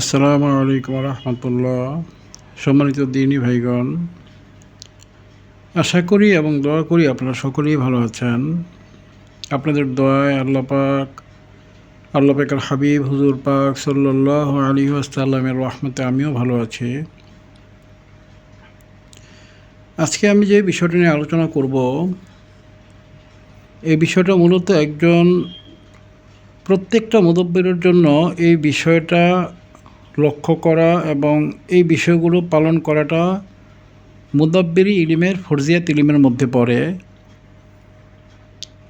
আসসালামু আলাইকুম রহমতুল্লাহ। সম্মানিত দিনী ভাইগণ, আশা করি এবং দোয়া করি আপনারা সকলেই ভালো আছেন। আপনাদের দোয়ায় আল্লাহ পাক, আল্লাহ পাকের হাবিব হুজুর পাক সাল্লাহ আলী আসাল্লামের রহমতে আমিও ভালো আছি। আজকে আমি যে বিষয়টি নিয়ে আলোচনা করব, এই বিষয়টা মূলত একজন প্রত্যেকটা মুদব্বিরের জন্য এই বিষয়টা লক্ষ্য করা এবং এই বিষয়গুলো পালন করাটা মুদাব্বিরি ইলিমের, ফরজিয়াত ইলিমের মধ্যে পড়ে।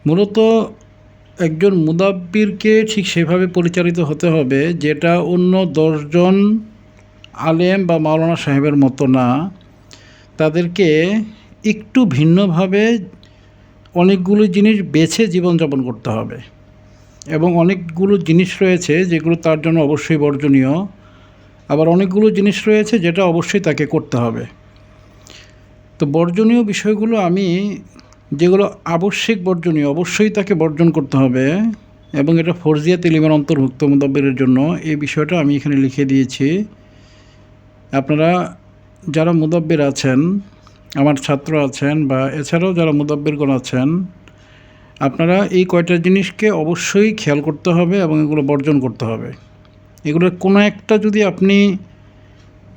মূলত একজন মুদাব্বিরকে ঠিক সেভাবে পরিচালিত হতে হবে যেটা অন্য দশজন আলেম বা মাওলানা সাহেবের মতো না। তাদেরকে একটু ভিন্নভাবে অনেকগুলো জিনিস বেছে জীবনযাপন করতে হবে। এবং অনেকগুলো জিনিস রয়েছে যেগুলো তার জন্য অবশ্যই বর্জনীয়। আবার অনেকগুলো জিনিস রয়েছে যেটা অবশ্যই তাকে করতে হবে। তো বর্জনীয় বিষয়গুলো আমি, যেগুলো আবশ্যিক বর্জনীয়, অবশ্যই তাকে বর্জন করতে হবে এবং এটা ফরজিয়া তেলিমের অন্তর্ভুক্ত মুদাব্বিরের জন্য এই বিষয়টা আমি এখানে লিখে দিয়েছি। আপনারা যারা মুদাব্বির আছেন, আমার ছাত্র আছেন বা এছাড়াও যারা মুদাব্বিরগণ আছেন, আপনারা এই কয়টা জিনিসকে অবশ্যই খেয়াল করতে হবে এবং এগুলো বর্জন করতে হবে। এগুলোর কোনো একটা যদি আপনি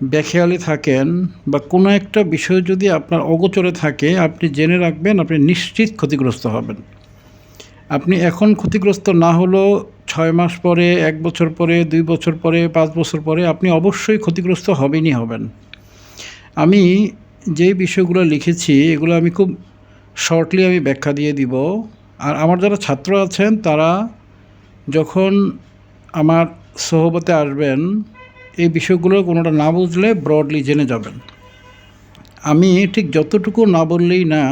বেখেয়ালি থাকেন বা কোনো একটা বিষয় যদি আপনার অগোচরে থাকে, আপনি জেনে রাখবেন, আপনি নিশ্চিত ক্ষতিগ্রস্ত হবেন। আপনি এখন ক্ষতিগ্রস্ত না হলেও ছয় মাস পরে, এক বছর পরে, দুই বছর পরে, পাঁচ বছর পরে আপনি অবশ্যই ক্ষতিগ্রস্ত হবেনই হবেন। আমি যে বিষয়গুলো লিখেছি, এগুলো আমি খুব শর্টলি আমি ব্যাখ্যা দিয়ে দিব। আর আমার যারা ছাত্র আছেন, তারা যখন আমার সহবতে আসবেন, এই বিষয়গুলো কোনোটা না বুঝলে ব্রডলি জেনে যাবেন। আমি ঠিক যতটুকু না বললেই না,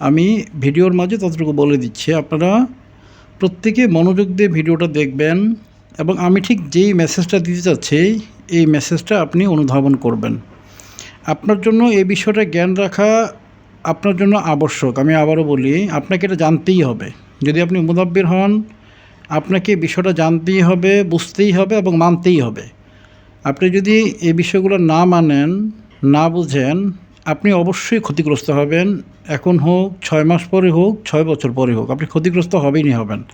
আমি ভিডিওর মাঝে ততটুকু বলে দিচ্ছি, আপনারা প্রত্যেকে মনোযোগ দিয়ে ভিডিওটা দেখবেন এবং আমি ঠিক যেই মেসেজটা দিতে চাচ্ছি এই মেসেজটা আপনি অনুধাবন করবেন। আপনার জন্য এই বিষয়টা জ্ঞান রাখা আপনার জন্য আবশ্যক। আমি আবারও বলি, আপনাকে এটা জানতেই হবে। যদি আপনি মুদাব্বির হন আপনাকে বিষয়টা জানতেই হবে, বুঝতেই হবে এবং মানতেই হবে। আপনি যদি এই বিষয়গুলো না মানেন, না বুঝেন, আপনি অবশ্যই ক্ষতিগ্রস্ত হবেন। এখন হোক, ছয় মাস পরে হোক, ছয় বছর পরে হোক, আপনি ক্ষতিগ্রস্ত হবেনই হবেন।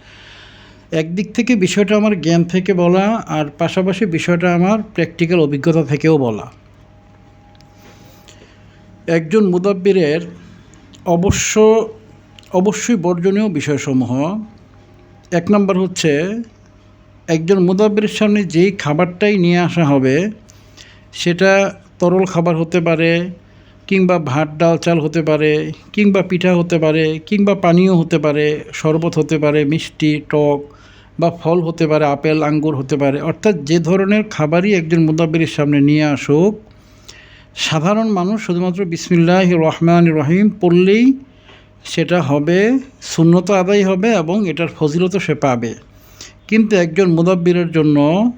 একদিক থেকে বিষয়টা আমার জ্ঞান থেকে বলা আর পাশাপাশি বিষয়টা আমার প্র্যাকটিক্যাল অভিজ্ঞতা থেকেও বলা। একজন মুদাব্বিরের অবশ্য, অবশ্যই বর্জনীয় বিষয়সমূহ এক নম্বর হচ্ছে, একজন মুদাব্বিরের সামনে যেই খাবারটাই নিয়ে আসা হবে, সেটা তরল খাবার হতে পারে, কিংবা ভাত, ডাল, চাল হতে পারে, কিংবা পিঠা হতে পারে, কিংবা পানীয় হতে পারে, শরবত হতে পারে, মিষ্টি, টক বা ফল হতে পারে, আপেল, আঙ্গুর হতে পারে। অর্থাৎ যে ধরনের খাবারই একজন মুদাব্বিরের সামনে নিয়ে আসুক, সাধারণ মানুষ শুধুমাত্র বিসমিল্লাহ রহমান রহিম পড়লেই সেটা হবে শূন্যত আদায় হবে এবং এটার ফজিলত সে পাবে। কিন্তু একজন মুদাব্বিরের জন্য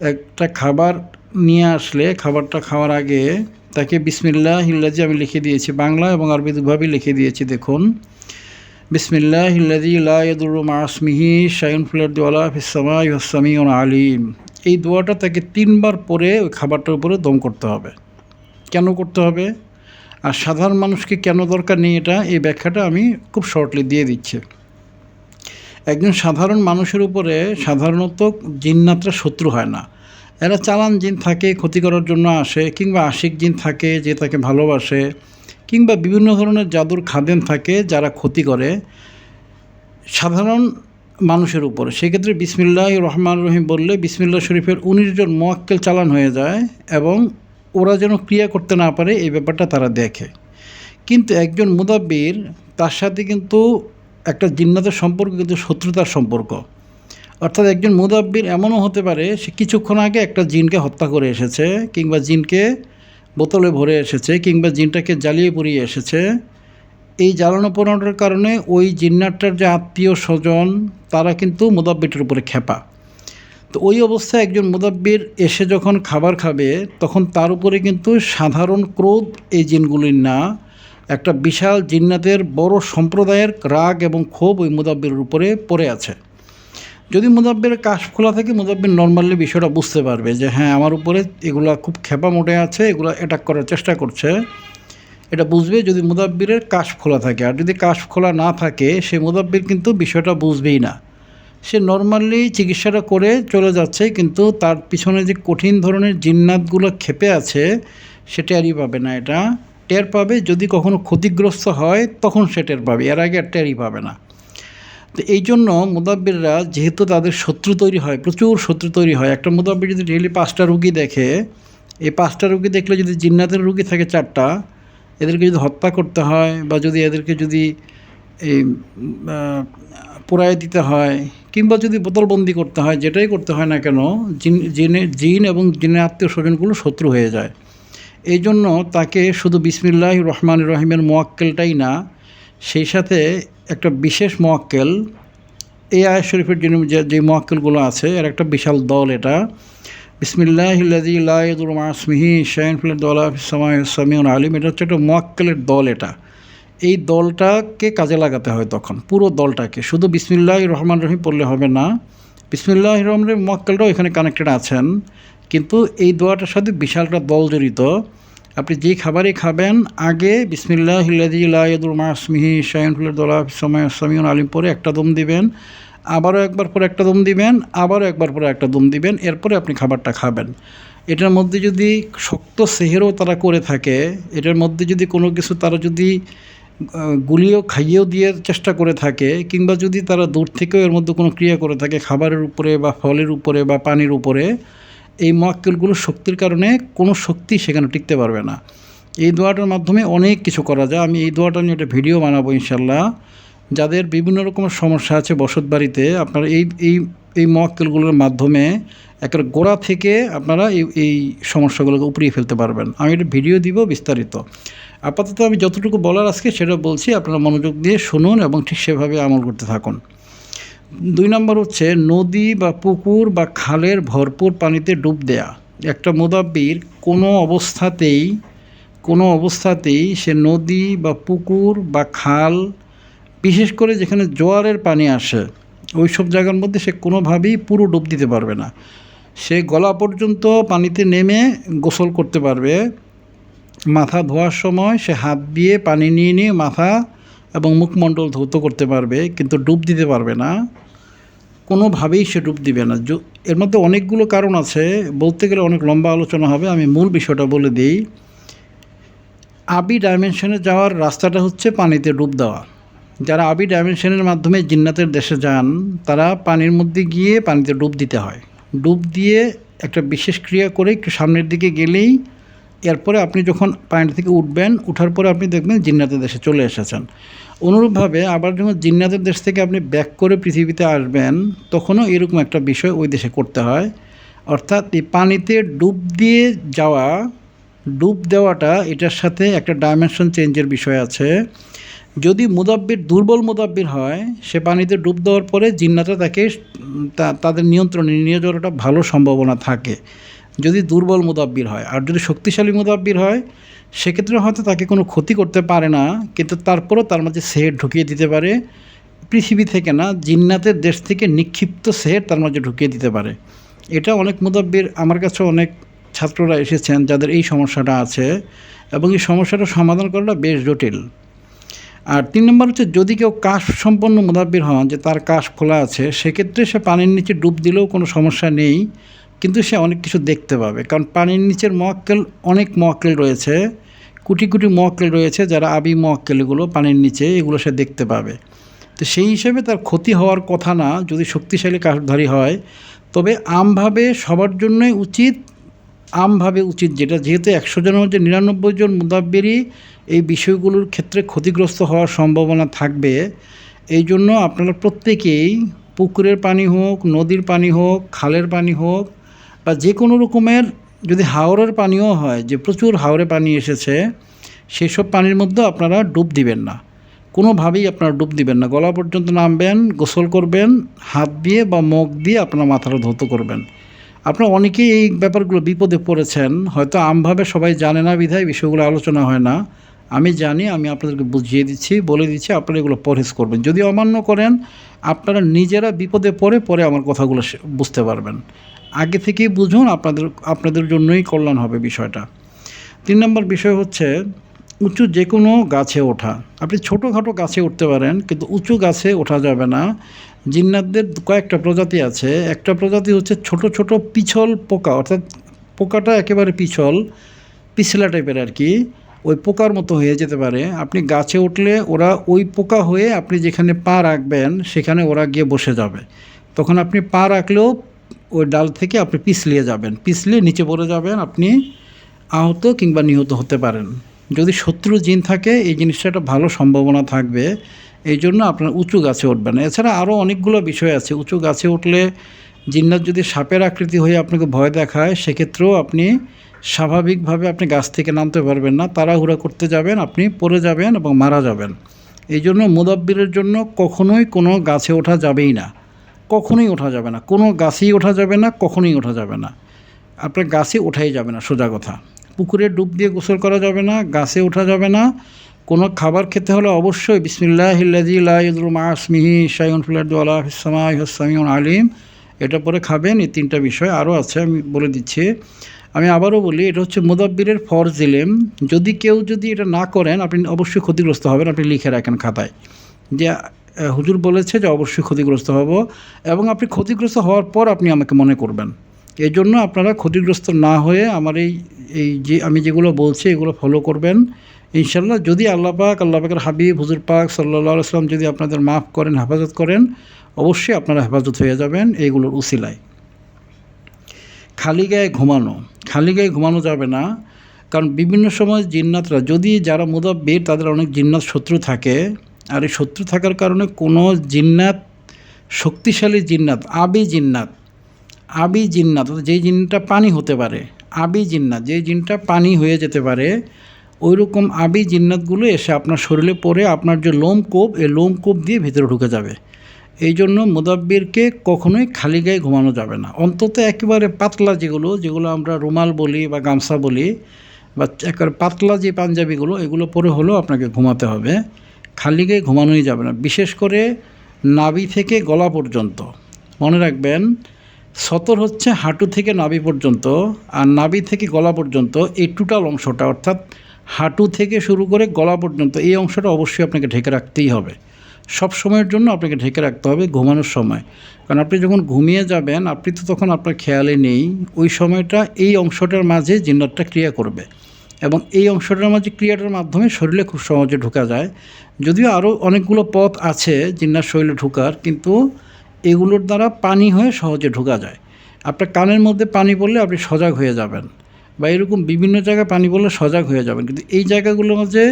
একটা খাবার নিয়ে আসলে, খাবারটা খাওয়ার আগে তাকে বিসমিল্লাহ হিল্লাজি আমি লিখে দিয়েছি, বাংলা এবং আরবি দুভাবেই লিখে দিয়েছি, দেখুন। বিসমিল্লাহ হিল্লাজি লাদুর মাসমিহি শাইন ফুলার দোয়ালা ফিসামা ইসামি আলিম। এই দোয়াটা তাকে তিনবার পরে ওই খাবারটার উপরে দম করতে হবে। কেন করতে হবে? আর সাধারণ মানুষকে কেন দরকার নেই এটা? এই ব্যাখ্যাটা আমি খুব শর্টলি দিয়ে দিচ্ছি। একজন সাধারণ মানুষের উপরে সাধারণত জিন্নাতরা শত্রু হয় না। এরা চালান জিন থাকে, ক্ষতি করার জন্য আসে, কিংবা আশিক জিন থাকে যে তাকে ভালোবাসে, কিংবা বিভিন্ন ধরনের জাদুর খাদেন থাকে যারা ক্ষতি করে সাধারণ মানুষের উপরে। সেক্ষেত্রে বিসমিল্লাহ রহমান রহিম বললে বিসমিল্লা শরীফের উনিশ জন মোয়াক্কেল চালান হয়ে যায় এবং ওরা যেন ক্রিয়া করতে না পারে, এই ব্যাপারটা তারা দেখে। কিন্তু একজন মুদাব্বির, তার সাথে কিন্তু একটা জিন্নাতের সম্পর্ক, কিন্তু শত্রুতার সম্পর্ক। অর্থাৎ একজন মুদাব্বির এমনও হতে পারে, সে কিছুক্ষণ আগে একটা জিনকে হত্যা করে এসেছে, কিংবা জিনকে বোতলে ভরে এসেছে, কিংবা জিনটাকে জ্বালিয়ে পুড়িয়ে এসেছে। এই জ্বালানো পোড়ানোর কারণে ওই জিন্নারটার যে আত্মীয় স্বজন তারা কিন্তু মুদাব্বিরটার উপরে খেপা তো ওই অবস্থায় একজন মুদাব্বির এসে যখন খাবার খাবে, তখন তার উপরে কিন্তু সাধারণ ক্রোধ এই জিনগুলির না। একটা বিশাল জিন্নাতের বড় সম্প্রদায়ের রাগ এবং ক্ষোভ ওই মুদাব্বিরের উপরে পড়ে আছে। যদি মুদাব্বের কাশ খোলা থাকে, মুদাব্বির নর্মালি বিষয়টা বুঝতে পারবে যে হ্যাঁ আমার উপরে এগুলা খুব খেপা মোটে আছে, এগুলো অ্যাটাক করার চেষ্টা করছে। এটা বুঝবে যদি মুদাব্বিরের কাশ খোলা থাকে। আর যদি কাশ খোলা না থাকে, সে মুদাব্বির কিন্তু বিষয়টা বুঝবেই না। সে নর্মালি চিকিৎসাটা করে চলে যাচ্ছে, কিন্তু তার পিছনে যে কঠিন ধরনের জিন্নাতগুলো খেপে আছে, সে টেরই পাবে না এটা। টের পাবে, যদি কখনো ক্ষতিগ্রস্ত হয়, তখন সে টের পাবে। এর আগে আর টেরই পাবে না। তো এই জন্য মুদাব্বিররা, যেহেতু তাদের শত্রু তৈরি হয়, প্রচুর শত্রু তৈরি হয়, একটা মুদাব্বির যদি ডেলি পাঁচটা রুগী দেখে, এই পাঁচটা রুগী দেখলে যদি জিন্নাতের রুগী থাকে চারটা, এদেরকে যদি হত্যা করতে হয়, বা যদি এদেরকে যদি এই পোড়ায় দিতে হয়, কিংবা যদি বোতলবন্দি করতে হয়, যেটাই করতে হয় না কেন, জিন, জিনে, জিন এবং জিনের আত্মীয় স্বজনগুলো শত্রু হয়ে যায়। এই জন্য তাকে শুধু বিসমিল্লাহ রহমান রহিমের মোয়াক্কেলটাই না, সেই সাথে একটা বিশেষ মোয়াক্কেল এই আয় শরীফের জন্য যে মোয়াক্কেলগুলো আছে, এর একটা বিশাল দল এটা। বিসমিল্লাহিল্লাজি লাইদুল মাসমিহি শাহিনফুল দলা সামিউন আলিম, এটা হচ্ছে একটা মোয়াক্কেলের দল এটা। এই দলটাকে কাজে লাগাতে হয় তখন, পুরো দলটাকে। শুধু বিসমিল্লাহ রহমান রহিম পড়লে হবে না বিসমিল্লাহ রহমানের মোয়াক্কেলটাও এখানে কানেক্টেড আছেন, কিন্তু এই দোয়াটার সাথে বিশাল একটা দল জড়িত। আপনি যে খাবারই খাবেন, আগে বিসমিল্লাহ ইলাদুল মাসমিহি দোলা সামিউন আলিম পরে একটা দম দিবেন, আবারও একবার পরে একটা দম দিবেন, আবারও একবার পরে একটা দম দিবেন, এরপরে আপনি খাবারটা খাবেন। এটার মধ্যে যদি শক্ত সেহেরও তারা করে থাকে, এটার মধ্যে যদি কোনো কিছু তারা যদি গুলিও খাইয়েও দিয়ে চেষ্টা করে থাকে, কিংবা যদি তারা দূর থেকেও এর মধ্যে কোনো ক্রিয়া করে থাকে, খাবারের উপরে বা ফলের উপরে বা পানির উপরে, এই মক্কেলগুলোর শক্তির কারণে কোনো শক্তি সেখানে টিকতে পারবে না। এই দোয়াটার মাধ্যমে অনেক কিছু করা যায়। আমি এই দোয়াটা নিয়ে একটা ভিডিও বানাবো ইনশাল্লাহ যাদের বিভিন্ন রকমের সমস্যা আছে বসত বাড়িতে, আপনারা এই এই এই মক্কেলগুলোর মাধ্যমে একটা গোড়া থেকে আপনারা এই এই সমস্যাগুলোকে উপরিয়ে ফেলতে পারবেন। আমি একটা ভিডিও দিব বিস্তারিত। আপাতত আমি যতটুকু বলার আজকে সেটা বলছি, আপনারা মনোযোগ দিয়ে শুনুন এবং ঠিক সেভাবে আমল করতে থাকুন। দুই নম্বর হচ্ছে, নদী বা পুকুর বা খালের ভরপুর পানিতে ডুব দেয়া। একটা মোদাব্বির কোনো অবস্থাতেই কোনো অবস্থাতেই সে নদী বা পুকুর বা খাল, বিশেষ করে যেখানে জোয়ারের পানি আসে ওই সব জায়গার মধ্যে সে কোনোভাবেই পুরো ডুব দিতে পারবে না। সে গলা পর্যন্ত পানিতে নেমে গোসল করতে পারবে। মাথা ধোয়ার সময় সে হাত দিয়ে পানি নিয়ে নিয়ে মাথা এবং মুখমণ্ডল ধৌত করতে পারবে, কিন্তু ডুব দিতে পারবে না। কোনোভাবেই সে ডুব দিবে না। এর মধ্যে অনেকগুলো কারণ আছে। বলতে গেলে অনেক লম্বা আলোচনা হবে। আমি মূল বিষয়টা বলে দিই। আবি ডাইমেনশনে যাওয়ার রাস্তাটা হচ্ছে পানিতে ডুব দেওয়া। যারা আবি ডাইমেনশনের মাধ্যমে জিন্নাতের দেশে যান, তারা পানির মধ্যে গিয়ে পানিতে ডুব দিতে হয়। ডুব দিয়ে একটা বিশেষ ক্রিয়া করে একটু সামনের দিকে গেলেই এরপরে আপনি যখন পানি থেকে উঠবেন, উঠার পরে আপনি দেখবেন জিন্নাতের দেশে চলে এসেছেন। অনুরূপভাবে আবার যখন জিন্নাতের দেশ থেকে আপনি ব্যাক করে পৃথিবীতে আসবেন, তখনও এরকম একটা বিষয় ওই দেশে করতে হয়। অর্থাৎ এই পানিতে ডুব দিয়ে যাওয়া, ডুব দেওয়াটা এটার সাথে একটা ডাইমেনশন চেঞ্জের বিষয় আছে। যদি মুদাব্বির, দুর্বল মুদাব্বির হয়, সে পানিতে ডুব দেওয়ার পরে জিন্নাটা তাকে তাদের নিয়ন্ত্রণে নিয়ে যাওয়ার ভালো সম্ভাবনা থাকে। যদি দুর্বল মুদাব্বির হয় আর যদি শক্তিশালী মুদাব্বির হয়, সেক্ষেত্রে হয়তো তাকে কোনো ক্ষতি করতে পারে না, কিন্তু তারপরেও তার মাঝে সেহের ঢুকিয়ে দিতে পারে। পৃথিবী থেকে না, জিন্নাতের দেশ থেকে নিক্ষিপ্ত সেহের তার মাঝে ঢুকিয়ে দিতে পারে। এটা অনেক মুদাব্বির, আমার কাছে অনেক ছাত্ররা এসেছেন যাদের এই সমস্যাটা আছে এবং এই সমস্যাটা সমাধান করাটা বেশ জটিল। আর তিন নম্বর হচ্ছে, যদি কেউ কাশ সম্পন্ন মুদাব্বির হন, যে তার কাশ খোলা আছে, সেক্ষেত্রে সে পানির নিচে ডুব দিলেও কোনো সমস্যা নেই। কিন্তু সে অনেক কিছু দেখতে পাবে। কারণ পানির নিচের মক্কেল অনেক মক্কেল রয়েছে। কোটি কোটি মক্কেল রয়েছে যারা আবি মক্কেলগুলো পানির নিচে এগুলো সে দেখতে পাবে। তো সেই হিসেবে তার ক্ষতি হওয়ার কথা না, যদি শক্তিশালী কাশধারী হয়, তবে আমভাবে সবার জন্যই উচিত, আমভাবে উচিত যেটা, যেহেতু একশো জনের মধ্যে নিরানব্বই জন মুদাব্বেরই এই বিষয়গুলোর ক্ষেত্রে ক্ষতিগ্রস্ত হওয়ার সম্ভাবনা থাকবে। এই জন্য আপনারা প্রত্যেকেই পুকুরের পানি হোক, নদীর পানি হোক, খালের পানি হোক বা যে কোনো রকমের যদি হাওরের পানিও হয়, যে প্রচুর হাওরে পানি এসেছে সেই সব পানির মধ্যে আপনারা ডুব দিবেন না। কোনোভাবেই আপনারা ডুব দিবেন না। গলা পর্যন্ত নামবেন, গোসল করবেন, হাত দিয়ে বা মুখ দিয়ে আপনার মাথাটা ধৌত করবেন। আপনারা অনেকেই এই ব্যাপারগুলো বিপদে পড়েছেন, হয়তো আমভাবে সবাই জানে না বিধায় বিষয়গুলো আলোচনা হয় না। আমি জানি, আমি আপনাদেরকে বুঝিয়ে দিচ্ছি, বলে দিচ্ছি, আপনারা এগুলো পরহেজ করবেন। যদি অমান্য করেন, আপনারা নিজেরা বিপদে পড়ে, পরে আমার কথাগুলো বুঝতে পারবেন। আগে থেকেই বুঝুন আপনাদের আপনাদের জন্যই কল্যাণ হবে বিষয়টা। তিন নম্বর বিষয় হচ্ছে, উঁচু যে কোনো গাছে ওঠা। আপনি ছোটোখাটো গাছে উঠতে পারেন, কিন্তু উঁচু গাছে ওঠা যাবে না। জিন্নাতদের কয়েকটা প্রজাতি আছে। একটা প্রজাতি হচ্ছে ছোট ছোট পিছল পোকা, অর্থাৎ পোকাটা একেবারে পিছল, পিছলা টাইপের আর কি। ওই পোকার মতো হয়ে যেতে পারে। আপনি গাছে উঠলে ওরা ওই পোকা হয়ে আপনি যেখানে পা রাখবেন, সেখানে ওরা গিয়ে বসে যাবে। তখন আপনি পা রাখলেও ওই ডাল থেকে আপনি পিছলিয়ে যাবেন। পিছলিয়ে নিচে পড়ে যাবেন, আপনি আহত কিংবা নিহত হতে পারেন। যদি শত্রু জিন থাকে, এই জিনিসটা একটা ভালো সম্ভাবনা থাকবে। এই জন্য আপনার উঁচু গাছে উঠবেন। এছাড়া আরও অনেকগুলো বিষয় আছে। উঁচু গাছে উঠলে জিন্নাত যদি সাপের আকৃতি হয়ে আপনাকে ভয় দেখায়, সেক্ষেত্রেও আপনি স্বাভাবিকভাবে আপনি গাছ থেকে নামতে পারবেন না। তাড়াহুড়া করতে যাবেন, আপনি পড়ে যাবেন এবং মারা যাবেন। এই জন্য মুদাব্বিরের জন্য কখনোই কোনো গাছে ওঠা যাবেই না। কখনোই ওঠা যাবে না। কোনো গাছেই ওঠা যাবে না, কখনোই ওঠা যাবে না। আপনার গাছে ওঠাই যাবে না, সোজা কথা। পুকুরে ডুব দিয়ে গোসল করা যাবে না, গাছে ওঠা যাবে না। কোনো খাবার খেতে হলে অবশ্যই বিসমিল্লাহ আসমিহি শাইন ফুলাদ্দুল্লাহ ইসলামাই হাসামিউন আলিম। এটা পরে খাবেন, এই তিনটা বিষয় আরও আছে, আমি বলে দিচ্ছি। আমি আবারও বলি, এটা হচ্ছে মুদাব্বিরের ফরজ ইলেম। যদি কেউ যদি এটা না করেন, আপনি অবশ্যই ক্ষতিগ্রস্ত হবেন, আপনি লিখে রাখেন খাতায়। যে হুজুর বলেছে যে অবশ্যই ক্ষতিগ্রস্ত হব এবং আপনি ক্ষতিগ্রস্ত হওয়ার পর আপনি আমাকে মনে করবেন। এই জন্য আপনারা ক্ষতিগ্রস্ত না হয়ে আমার এই এই যে, আমি যেগুলো বলছি এগুলো ফলো করবেন। ইনশাল্লাহ যদি আল্লাহ পাক, আল্লাহ পাকের হাবিব, হুজুর পাক সাল্লাহ আসলাম যদি আপনাদের মাফ করেন, হেফাজত করেন, অবশ্যই আপনারা হেফাজত হয়ে যাবেন এইগুলোর উসিলায়। খালি গায়ে ঘুমানো। খালি গায়ে ঘুমানো যাবে না। কারণ বিভিন্ন সময় জিন্নাতরা, যদি যারা মুদাব্বির, তাদের অনেক জিন্নাত শত্রু থাকে আর এই শত্রু থাকার কারণে কোনো জিন্নাত, শক্তিশালী জিন্নাত, আবি জিন্নাত আবি জিন্নাত যেই জিনটা পানি হতে পারে, আবি জিন্নাত, যেই জিনটা পানি হয়ে যেতে পারে ওই রকম আবি জিন্নাতগুলো এসে আপনার শরীরে পড়ে আপনার যে লোমকূপ এই লোমকূপ দিয়ে ভিতরে ঢুকে যাবে। এই জন্য মুদাব্বিরকে কখনোই খালি গায়ে ঘুমানো যাবে না। অন্তত একেবারে পাতলা যেগুলো যেগুলো আমরা রুমাল বলি বা গামছা বলি, বা একেবারে পাতলা যে পাঞ্জাবিগুলো, এগুলো পরে হলেও আপনাকে ঘুমাতে হবে। খালি গায়ে ঘুমানোই যাবে না। বিশেষ করে নাভি থেকে গলা পর্যন্ত। মনে রাখবেন, সতর হচ্ছে হাঁটু থেকে নাভি পর্যন্ত আর নাভি থেকে গলা পর্যন্ত এই টোটাল অংশটা, অর্থাৎ হাঁটু থেকে শুরু করে গলা পর্যন্ত এই অংশটা অবশ্যই আপনাকে ঢেকে রাখতেই হবে। সব সময়ের জন্য আপনাকে ঢেকে রাখতে হবে ঘুমানোর সময়। কারণ আপনি যখন ঘুমিয়ে যাবেন, আপনি তো তখন আপনার খেয়ালে নেই, ওই সময়টা এই অংশটার মাঝে জিন্নাতটা ক্রিয়া করবে। এবং এই অংশটার মাঝে ক্রিয়াটার মাধ্যমে শরীরে খুব সহজে ঢোকা যায়। যদিও আরও অনেকগুলো পথ আছে জিন্নার শরীরে ঢোকার, কিন্তু এগুলোর দ্বারা পানি হয়ে সহজে ঢোকা যায়। আপনার কানের মধ্যে পানি পড়লে আপনি সজাগ হয়ে যাবেন বা এরকম বিভিন্ন জায়গায় পানি পড়লে সজাগ হয়ে যাবেন। কিন্তু এই জায়গাগুলোর মাঝে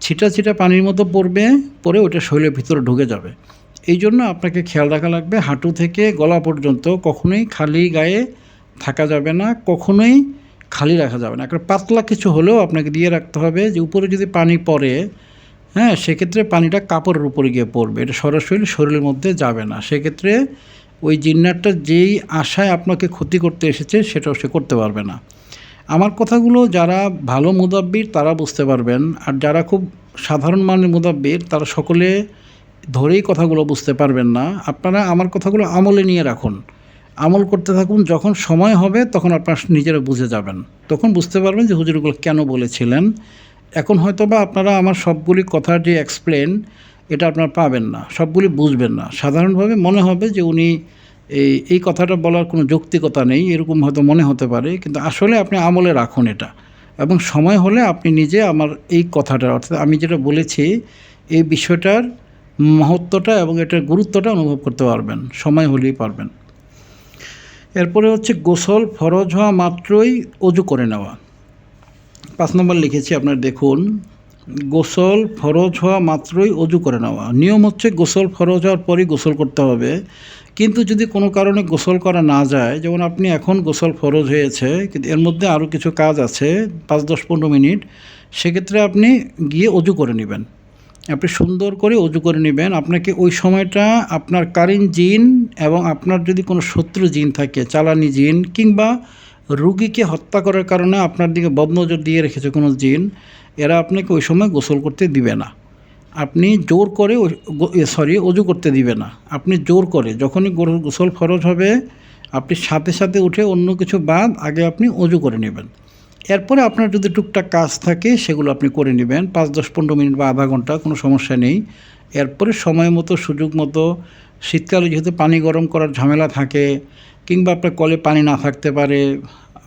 ছিটা ছিটা পানির মতো পড়বে পরে ওটা শরীরের ভিতরে ঢুকে যাবে। এই জন্য আপনাকে খেয়াল রাখা লাগবে, হাঁটু থেকে গলা পর্যন্ত কখনোই খালি গায়ে থাকা যাবে না, কখনোই খালি রাখা যাবে না। একটা পাতলা কিছু হলেও আপনাকে দিয়ে রাখতে হবে যে উপরে যদি পানি পড়ে হ্যাঁ সেক্ষেত্রে পানিটা কাপড়ের উপরে গিয়ে পড়বে। এটা সরাসরি শরীরের মধ্যে যাবে না। সেক্ষেত্রে ওই জিন্নারটা যেই আশায় আপনাকে ক্ষতি করতে এসেছে, সেটাও সে করতে পারবে না। আমার কথাগুলো যারা ভালো মুদাব্বির, তারা বুঝতে পারবেন। আর যারা খুব সাধারণ মানের মুদাব্বির, তারা সকলে ধরেই কথাগুলো বুঝতে পারবেন না। আপনারা আমার কথাগুলো আমলে নিয়ে রাখুন। আমল করতে থাকুন, যখন সময় হবে তখন আপনার নিজেরা বুঝে যাবেন। তখন বুঝতে পারবেন যে হুজুরগুলো কেন বলেছিলেন। এখন হয়তো বা আপনারা আমার সবগুলি কথার যে এক্সপ্লেন এটা আপনারা পাবেন না, সবগুলি বুঝবেন না। সাধারণভাবে মনে হবে যে উনি এই এই কথাটা বলার কোনো যৌক্তিকতা নেই, এরকম হয়তো মনে হতে পারে, কিন্তু আসলে আপনি আমলে রাখুন এটা। এবং সময় হলে আপনি নিজে আমার এই কথাটা, অর্থাৎ আমি যেটা বলেছি, এই বিষয়টার মহত্বটা এবং এটার গুরুত্বটা অনুভব করতে পারবেন, সময় হলেই পারবেন। এরপরে হচ্ছে গোসল ফরজ হওয়া মাত্রই অজু করে নেওয়া। পাঁচ নম্বর লিখেছি আপনার দেখুন, গোসল ফরজ হওয়া মাত্রই অজু করে নেওয়া। নিয়ম হচ্ছে গোসল ফরজ হওয়ার পরই গোসল করতে হবে। কিন্তু যদি কোনো কারণে গোসল করা না যায়, যেমন আপনি এখন গোসল ফরজ হয়েছে, কিন্তু এর মধ্যে আরও কিছু কাজ আছে, পাঁচ দশ পনেরো মিনিট, সেক্ষেত্রে আপনি গিয়ে অজু করে নেবেন। আপনি সুন্দর করে অজু করে নেবেন। আপনাকে ওই সময়টা আপনার কারেন্ট জিন এবং আপনার যদি কোনো শত্রু জিন থাকে, চালানি জিন কিংবা রুগীকে হত্যা করার কারণে আপনার দিকে বদনজর দিয়ে রেখেছে কোনো জিন, এরা আপনাকে ওই সময় গোসল করতে দিবে না। আপনি জোর করে সরি অজু করতে দিবে না। আপনি জোর করে, যখনই গোসল ফরজ হবে, আপনি সাথে সাথে উঠে অন্য কিছু বাদ, আগে আপনি অজু করে নেবেন। এরপরে আপনার যদি টুকটাক কাজ থাকে, সেগুলো আপনি করে নেবেন। পাঁচ, দশ, পনেরো মিনিট বা আধা ঘণ্টা, কোনো সমস্যা নেই। এরপরে সময় মতো, সুযোগ মতো, শীতকালে যেহেতু পানি গরম করার ঝামেলা থাকে, কিংবা আপনার কলে পানি না থাকতে পারে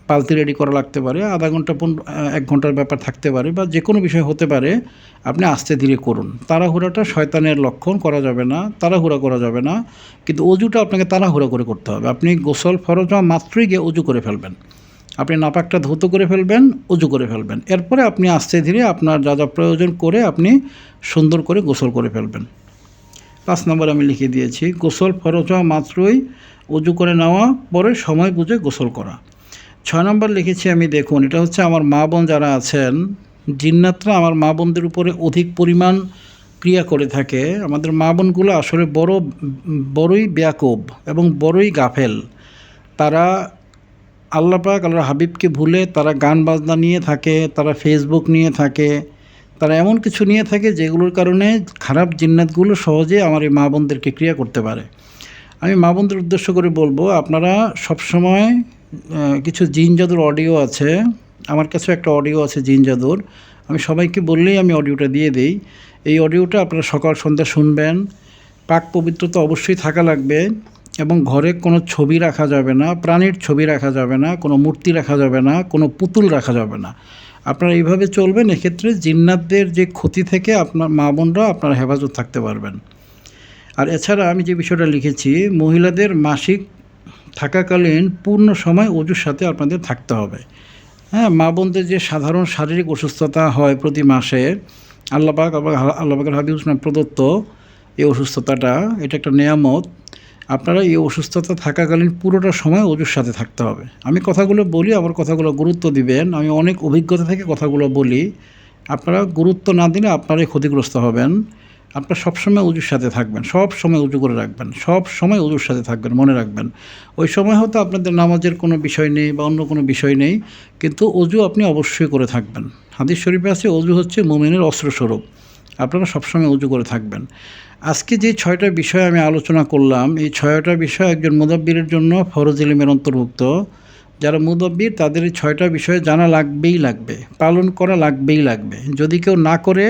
পালতি রেডি করা লাগতে পারে, আধা ঘণ্টা, পনেরো এক ঘণ্টার ব্যাপার থাকতে পারে, বা যে কোনো বিষয় হতে পারে, আপনি আস্তে ধীরে করুন। তাড়াহুড়াটা শয়তানের লক্ষণ, করা যাবে না, তাড়াহুড়া করা যাবে না। কিন্তু অজুটা আপনাকে তাড়াহুড়া করে করতে হবে। আপনি গোসল ফরজ মাত্রই গিয়ে অজু করে ফেলবেন। আপনি নাপাকটা ধৌত করে ফেলবেন অজু করে ফেলবেন। এরপরে আপনি আস্তে ধীরে আপনার যা যা প্রয়োজন করে আপনি সুন্দর করে গোসল করে ফেলবেন। পাঁচ নম্বর আমি লিখে দিয়েছি, গোসল ফরজ হওয়া মাত্রই অজু করে নেওয়া, পরে সময় বুঝে গোসল করা। ছয় নম্বর লিখেছি আমি, দেখুন, এটা হচ্ছে আমার মা বোন যারা আছেন, জিন্নাতরা আমার মা বোনদের উপরে অধিক পরিমাণ ক্রিয়া করে থাকে। আমাদের মা বোনগুলো আসলে বড়, বড়ই ব্যাকব এবং বড়ই গাফেল। তারা আল্লাহ পাক আল্লাহ হাবিবকে ভুলে তারা গান বাজনা নিয়ে থাকে, তারা ফেসবুক নিয়ে থাকে, তারা এমন কিছু নিয়ে থাকে যেগুলোর কারণে খারাপ জিন্নাতগুলো সহজে আমার এই মা বোনদেরকে ক্রিয়া করতে পারে। আমি মা বোনদের উদ্দেশ্য করে বলব, আপনারা সবসময় কিছু জিন জাদুর অডিও আছে, আমার কাছে একটা অডিও আছে জিন জাদুর, আমি সবাইকে বললেই আমি অডিওটা দিয়ে দিই। এই অডিওটা আপনারা সকাল সন্ধ্যা শুনবেন, পাক পবিত্রতা অবশ্যই থাকা লাগবে। এবং ঘরে কোনো ছবি রাখা যাবে না, প্রাণীর ছবি রাখা যাবে না, কোনো মূর্তি রাখা যাবে না, কোনো পুতুল রাখা যাবে না। আপনারা এইভাবে চলবেন, এক্ষেত্রে জিন্নাতদের যে ক্ষতি থেকে আপনার মা বোনরা আপনার হেফাজত থাকতে পারবেন। আর এছাড়া আমি যে বিষয়টা লিখেছি, মহিলাদের মাসিক থাকাকালীন পূর্ণ সময় অজুর সাথে আপনাদের থাকতে হবে। হ্যাঁ মা বোনদের যে সাধারণ শারীরিক অসুস্থতা হয় প্রতি মাসে আল্লাপাক আল্লাপাকের হাবিব প্রদত্ত এই অসুস্থতাটা, এটা একটা নেয়ামত। আপনারা এই অসুস্থতা থাকাকালীন পুরোটা সময় অজুর সাথে থাকতে হবে। আমি কথাগুলো বলি, আমার কথাগুলো গুরুত্ব দিবেন। আমি অনেক অভিজ্ঞতা থেকে কথাগুলো বলি। আপনারা গুরুত্ব না দিলে আপনারাই ক্ষতিগ্রস্ত হবেন। আপনার সবসময় উজুর সাথে থাকবেন সব সময় উজু করে রাখবেন সব সময় উজুর সাথে থাকবেন, মনে রাখবেন। ওই সময় হয়তো আপনাদের নামাজের কোনো বিষয় নেই বা অন্য কোনো বিষয় নেই, কিন্তু অজু আপনি অবশ্যই করে থাকবেন। হাদিস শরীফে আছে, অজু হচ্ছে মোমিনের অস্ত্রস্বরূপ। আপনারা সবসময় উজু করে থাকবেন। আজকে যে ছয়টা বিষয় আমি আলোচনা করলাম, এই ছয়টা বিষয় একজন মুদাব্বিরের জন্য ফরজ ইলিমের অন্তর্ভুক্ত। যারা মুদব্বির, তাদের এই ছয়টা বিষয় জানা লাগবেই লাগবে, পালন করা লাগবেই লাগবে। যদি কেউ না করে,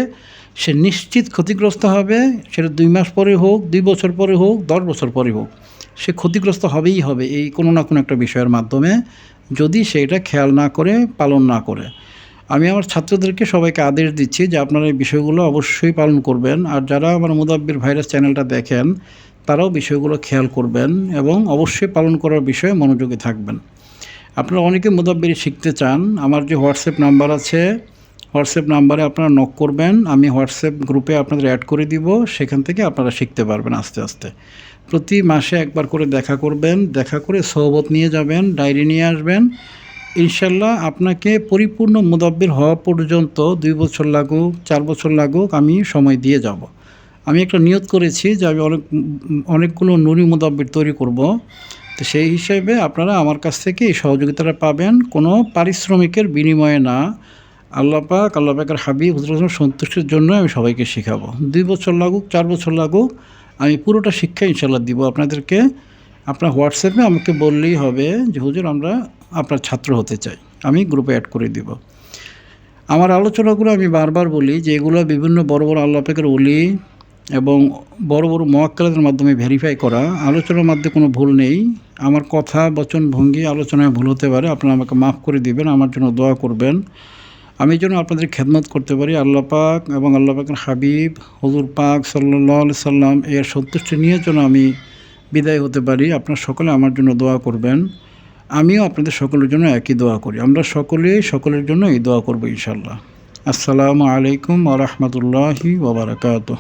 সে নিশ্চিত ক্ষতিগ্রস্ত হবে, সেটা দুই মাস পরে হোক, দুই বছর পরে হোক, দশ বছর পরে হোক, সে ক্ষতিগ্রস্ত হবেই হবে এই কোনো না কোনো একটা বিষয়ের মাধ্যমে। যদি সে এটা খেয়াল না করে, পালন না করে আমি আমার ছাত্রদেরকে সবাইকে আদেশ দিচ্ছি যে আপনারা এই বিষয়গুলো অবশ্যই পালন করবেন। আর যারা আমার মুদাব্বির ভাইরাস চ্যানেলটা দেখেন, তারাও বিষয়গুলো খেয়াল করবেন এবং অবশ্যই পালন করার বিষয়ে মনোযোগী থাকবেন। আপনারা অনেকে মুদাব্বিরি শিখতে চান, আমার যে হোয়াটসঅ্যাপ নাম্বার আছে, হোয়াটসঅ্যাপ নাম্বারে আপনারা নক করবেন, আমি হোয়াটসঅ্যাপ গ্রুপে আপনাদের অ্যাড করে দিব, সেখান থেকে আপনারা শিখতে পারবেন আস্তে আস্তে। প্রতি মাসে একবার করে দেখা করবেন, দেখা করে সহবত নিয়ে যাবেন, ডায়েরি নিয়ে আসবেন ইনশাল্লাহ আপনাকে পরিপূর্ণ মুদাব্বির হওয়া পর্যন্ত দুই বছর লাগুক, চার বছর লাগুক, আমি সময় দিয়ে যাব। আমি একটা নিয়ত করেছি যে আমি অনেক, অনেকগুলো নুরি মুদাব্বির তৈরি করব। তো সেই হিসেবে আপনারা আমার কাছ থেকে এই সহযোগিতাটা পাবেন। কোনো পারিশ্রমিকের বিনিময়ে না। আল্লাহ পাক, আল্লাহ পাকের হাবিব, হুজুর সন্তুষ্টির জন্য আমি সবাইকে শেখাবো। দুই বছর লাগুক, চার বছর লাগুক, আমি পুরোটা শিক্ষা ইনশাল্লাহ দিব আপনাদেরকে। আপনার হোয়াটসঅ্যাপে আমাকে বললেই হবে যে, হুজুর, আমরা আপনার ছাত্র হতে চাই। আমি গ্রুপে অ্যাড করে দিব। আমার আলোচনাগুলো আমি বারবার বলি যে এগুলো বিভিন্ন বড় বড় আল্লাহ পাকের অলি এবং বড় বড় মহাক্কালাদের মাধ্যমে ভেরিফাই করা। আলোচনার মাধ্যমে কোনো ভুল নেই। আমার কথা, বচন, ভঙ্গি আলোচনায় ভুল হতে পারে। আপনারা আমাকে মাফ করে দিবেন, আমার জন্য দোয়া করবেন। আমি যেন আপনাদের খেদমত করতে পারি। আল্লাহ পাক এবং আল্লাহ পাকের হাবিব, হজুর পাক সাল্লাহ সাল্লাম এর সন্তুষ্টি নিয়ে যেন আমি বিদায় হতে পারি। আপনার সকলে আমার জন্য দোয়া করবেন। আমিও আপনাদের সকলের জন্য একই দোয়া করি। আমরা সকলে সকলের জন্য এই দোয়া করব ইনশাল্লাহ আসসালামু আলাইকুম আ রহমতুল্লাহি ওবরাকাতুহ